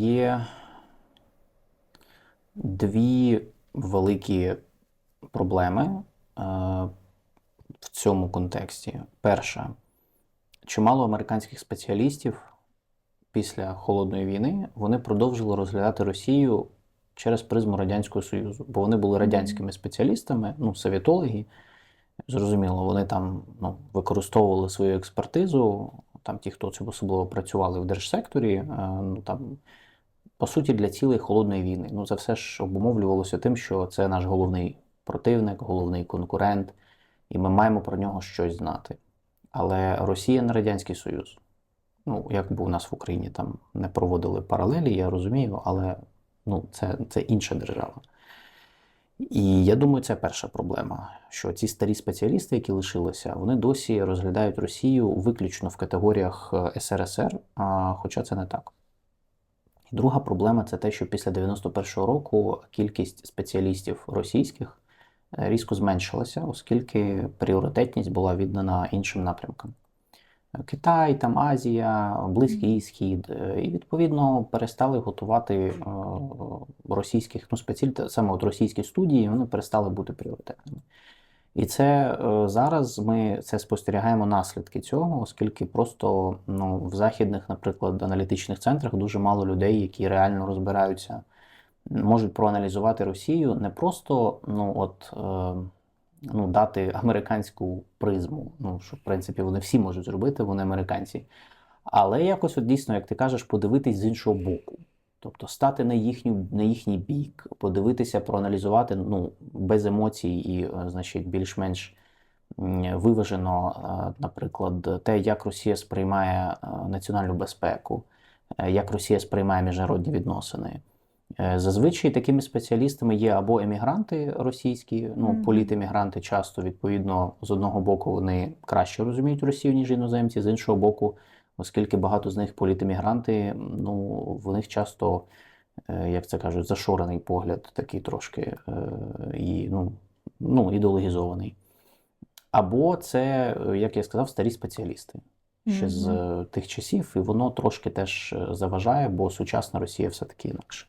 є дві великі проблеми е, в цьому контексті. Перша, чимало американських спеціалістів після холодної війни вони продовжили розглядати Росію через призму Радянського Союзу, бо вони були радянськими спеціалістами, ну, совєтологи. Зрозуміло, вони там ну, використовували свою експертизу, там ті, хто особливо працювали в держсекторі, е, ну там по суті для цілей холодної війни. Ну це все ж обумовлювалося тим, що це наш головний противник, головний конкурент, і ми маємо про нього щось знати. Але Росія не Радянський Союз. Ну, якби у нас в Україні там не проводили паралелі, я розумію, але ну, це, це інша держава. І я думаю, це перша проблема, що ці старі спеціалісти, які лишилися, вони досі розглядають Росію виключно в категоріях е, СРСР, хоча це не так. Друга проблема це те, що після 91-го року кількість спеціалістів російських е, різко зменшилася, оскільки пріоритетність була віддана іншим напрямкам. Китай, там Азія, Близький Схід, е, і відповідно перестали готувати е, російських ну, спеціаль... саме от російські студії, вони перестали бути пріоритетними. І це е, зараз ми це спостерігаємо наслідки цього, оскільки просто ну, в західних, наприклад, аналітичних центрах дуже мало людей, які реально розбираються, можуть проаналізувати Росію не просто ну, от, е, ну, дати американську призму. Ну, що в принципі вони всі можуть зробити, вони американці. Але якось от дійсно, як ти кажеш, подивитись з іншого боку. Тобто стати на їхню, на їхній бік, подивитися, проаналізувати ну, без емоцій і, е, значить, більш-менш виважено, е, наприклад, те, як Росія сприймає е, національну безпеку, як Росія сприймає міжнародні відносини. Зазвичай такими спеціалістами є або емігранти російські, ну, політемігранти часто, відповідно, з одного боку, вони краще розуміють Росію, ніж іноземці, з іншого боку, оскільки багато з них політимігранти, ну, в них часто, е, як це кажуть, зашорений погляд, такий трошки е, і, ну, ну, ідеологізований. Або це, е, як я сказав, старі спеціалісти ще mm -hmm. з тих часів, і воно трошки теж заважає, бо сучасна Росія все-таки інакше.